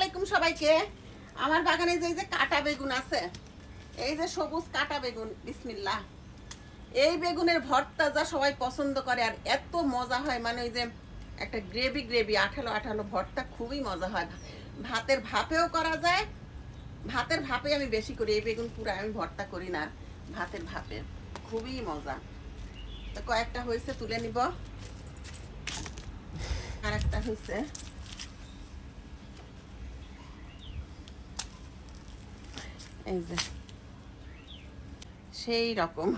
আলাইকুম সবাইকে। আমার বাগানে যে এই যে কাটা বেগুন আছে, এই যে সবুজ কাটা বেগুন, বিসমিল্লাহ। এই বেগুনের ভর্তা যা সবাই পছন্দ করে আর এত মজা হয় মানে ওই যে একটা গ্রেভি গ্রেভি, আঠালো আঠালো ভর্তা, খুবই মজা হয়। ভাতের ভাপেও করা যায়, ভাতের ভাপে আমি বেশি করি, এই বেগুন পুরো আমি ভর্তা করি না, ভাতের ভাপে। খুবই মজা। তো কয়েকটা হয়েছে, তুলে নিব। আর একটা হয়েছে। এই যে সেই রকম।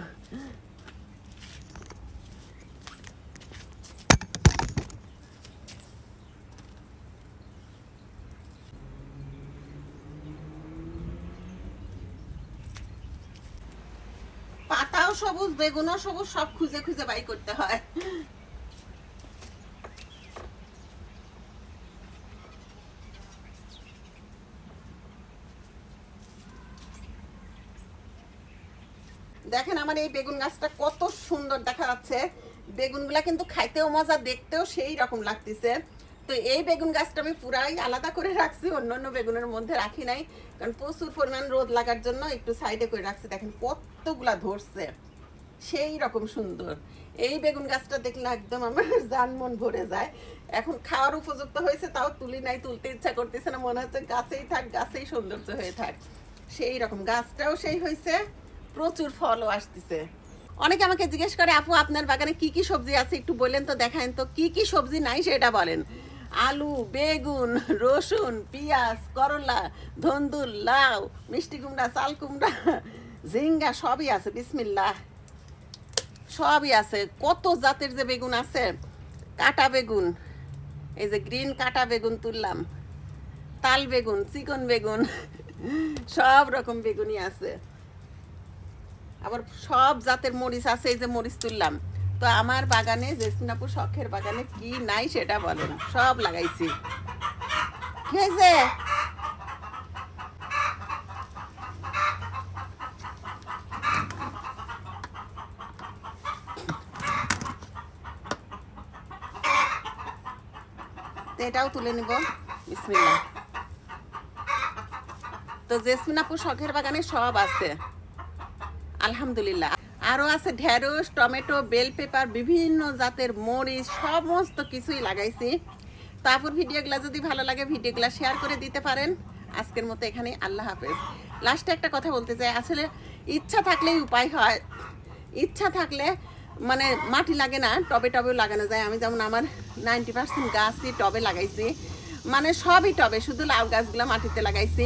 পাতাও সবুজ বেগুনও সবুজ সব খুঁজে খুঁজে বাই করতে হয়। দেখেন আমার এই বেগুন গাছটা কত সুন্দর দেখা যাচ্ছে। বেগুনগুলা কিন্তু খাইতেও মজা, দেখতেও সেই রকম লাগতেছে। তো এই বেগুন গাছটা আমি পুরাই আলাদা করে রাখছি অন্য অন্য বেগুনের মধ্যে রাখি নাই। কারণ প্রচুর পরিমাণ রোদ লাগার জন্য একটু সাইডে করে রাখছি। দেখেন কতগুলা ধরছে, সেই রকম সুন্দর। এই বেগুন গাছটা দেখলে একদম আমার জান মন ভরে যায়। এখন খাওয়ার উপযুক্ত হয়েছে, তাও তুলি নাই, তুলতে ইচ্ছা করতেছে না। মনে হচ্ছে গাছেই থাক, গাছেই সৌন্দর্য হয়ে থাক। সেই রকম গাছটাও সেই হয়েছে। প্রচুর ফলও আসতেছে। অনেকে আমাকে জিজ্ঞেস করে, আপু, আপনার বাগানে কি কি সবজি আছে? একটু বললেন তো, দেখান তো, কি কি সবজি নাই সেটা বলেন। আলু, বেগুন, রসুন, পেঁয়াজ, করলা, ধন্দুল, লাউ, মিষ্টি কুমড়া, চাল কুমড়া, ঝিঙ্গা, সবই আছে বিসমিল্লা সবই আছে। কত জাতের যে বেগুন আছে? কাটা বেগুন, এই যে গ্রিন কাটা বেগুন তুললাম, তাল বেগুন, চিকন বেগুন, সব রকম বেগুনই আছে। আবার সব জাতের মরিচ আছে, এই যে মরিচ তুললাম। তো আমার বাগানে, জেসমিনাপুর শখের বাগানে কি নাই সেটা বলেন। সব লাগাইছি। কি হয়েছে? এটাও তুলে নিব। বিসমিল্লাহ। তো জেসমিনাপুর শখের বাগানে সব আছে। আলহামদুলিল্লাহ। আরও আছে ঢেঁড়স, টমেটো, বেল পেপার, বিভিন্ন জাতের মরিচ, সমস্ত কিছুই লাগাইছি। তারপর ভিডিওগুলো যদি ভালো লাগে, ভিডিওগুলো শেয়ার করে দিতে পারেন। আজকের মতো এখানে আল্লাহ হাফেজ। লাস্টে একটা কথা বলতে চাই, আসলে ইচ্ছা থাকলেই উপায় হয়। ইচ্ছা থাকলে মানে মাটি লাগে না, টবে টবেও লাগানো যায়। আমি যেমন আমার নাইনটি পার্সেন্ট গাছই টবে লাগাইছি। মানে সবই টবে, শুধু লাউ গাছগুলো মাটিতে লাগাইছি।